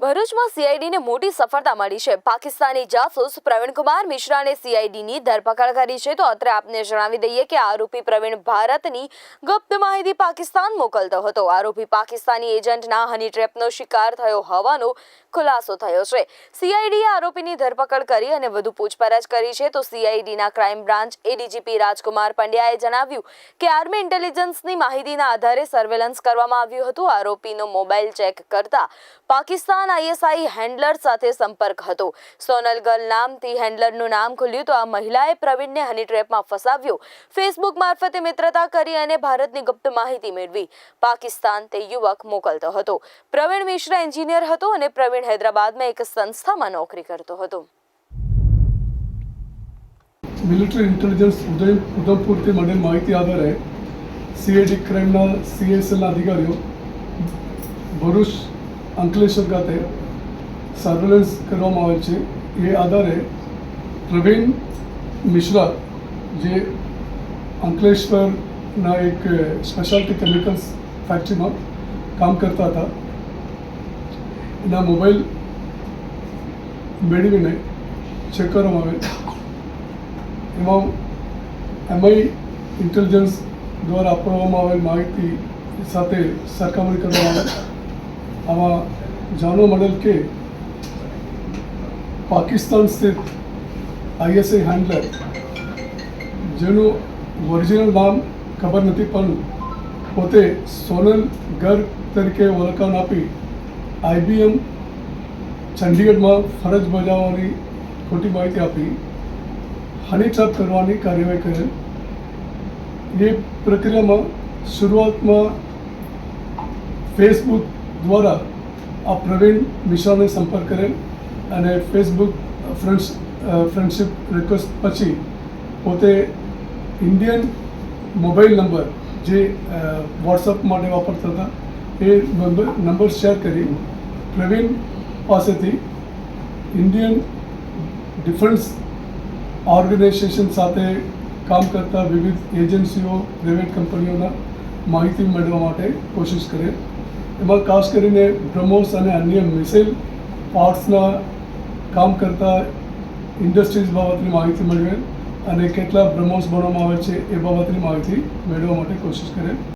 ભરૂચમાં સીઆઈડીને મોટી સફળતા મળી છે. પાકિસ્તાની જાસૂસ પ્રવીણકુમાર મિશ્રાને સીઆઈડીની ધરપકડ કરી છે. તો અત્રે આપને જણાવી દઈએ કે આરોપી પ્રવીણ ભારતની ગુપ્ત માહિતી પાકિસ્તાન મોકલતો હતો. આરોપી પાકિસ્તાની એજન્ટના હની ટ્રેપનો શિકાર થયો હોવાનો ખુલાસો થયો છે. સીઆઈડીએ આરોપીની ધરપકડ કરી અને વધુ પૂછપરછ કરી છે. તો સીઆઈડીના ક્રાઇમ બ્રાન્ચ એડીજીપી રાજકુમાર પંડ્યાએ જણાવ્યું કે આર્મી ઇન્ટેલિજન્સની માહિતીના આધારે સર્વેલન્સ કરવામાં આવ્યું હતું. આરોપીનો મોબાઈલ ચેક કરતા પાકિસ્તાન આઈએસઆઈ હેન્ડલર સાથે સંપર્ક હતો. સોનલ ગર્લ નામથી હેન્ડલરનું નામ ખુલ્યું તો આ મહિલાએ પ્રવીણને હની ટ્રેપમાં ફસાવ્યો. ફેસબુક મારફતે મિત્રતા કરી અને ભારતની ગુપ્ત માહિતી મેળવી. પાકિસ્તાન તે યુવક મોકલતો હતો. પ્રવીણ મિશ્રા એન્જિનિયર હતો અને પ્રવીણ હૈદરાબાદમાં એક સંસ્થામાં નોકરી કરતો હતો. મિલિટરી ઇન્ટેલિજન્સ ઉધમપુરથી મળેલ માહિતી આધારે સીએડી ક્રાઇમના સીએસએલના અધિકારીઓ ભરૂચ અંકલેશ્વર ખાતે સર્વેલન્સ કરવામાં આવે છે. એ આધારે પ્રવીણ મિશ્રા, જે અંકલેશ્વરના એક સ્પેશિયાલિટી કેમિકલ્સ ફેક્ટરીમાં કામ કરતા હતા, એના મોબાઈલ મેળવીને ચેક કરવામાં આવે એમાં એમઆઈ ઇન્ટેલિજન્સ દ્વારા આપવામાં આવેલ માહિતી સાથે સરખામણી કરવામાં આવે આમાં જાણવા મળેલ કે પાકિસ્તાન સ્થિત આઈએસઆઈ હેન્ડલર જેનું ઓરિજિનલ નામ ખબર નથી, પણ પોતે સોનલ ગર્ગ તરીકે ઓળખાણ આપી આઈબીએમ ચંડીગઢમાં ફરજ બજાવવાની ખોટી માહિતી આપી હની ટ્રેપ કરવાની કાર્યવાહી કરેલ. એ પ્રક્રિયામાં શરૂઆતમાં ફેસબુક દ્વારા આ પ્રવીણ મિશ્રાને સંપર્ક કરેલ અને ફેસબુક ફ્રેન્ડ્સ ફ્રેન્ડશિપ રિક્વેસ્ટ પછી પોતે ઇન્ડિયન મોબાઈલ નંબર જે વોટ્સઅપ માટે વાપરતા હતા, એ નંબર શેર કરી પ્રવીણ પાસેથી ઇન્ડિયન ડિફેન્સ ઓર્ગેનાઇઝેશન સાથે કામ કરતા વિવિધ એજન્સીઓ પ્રાઇવેટ કંપનીઓના માહિતી મેળવવા માટે કોશિશ કરે એમાં ખાસ કરીને બ્રહ્મોસ અને અન્ય મિસાઇલ પાર્ટ્સના કામ કરતા ઇન્ડસ્ટ્રીઝ બાબતની માહિતી મેળવે અને કેટલા બ્રહ્મોસ બનાવવામાં આવે છે એ બાબતની માહિતી મેળવવા માટે કોશિશ કરે.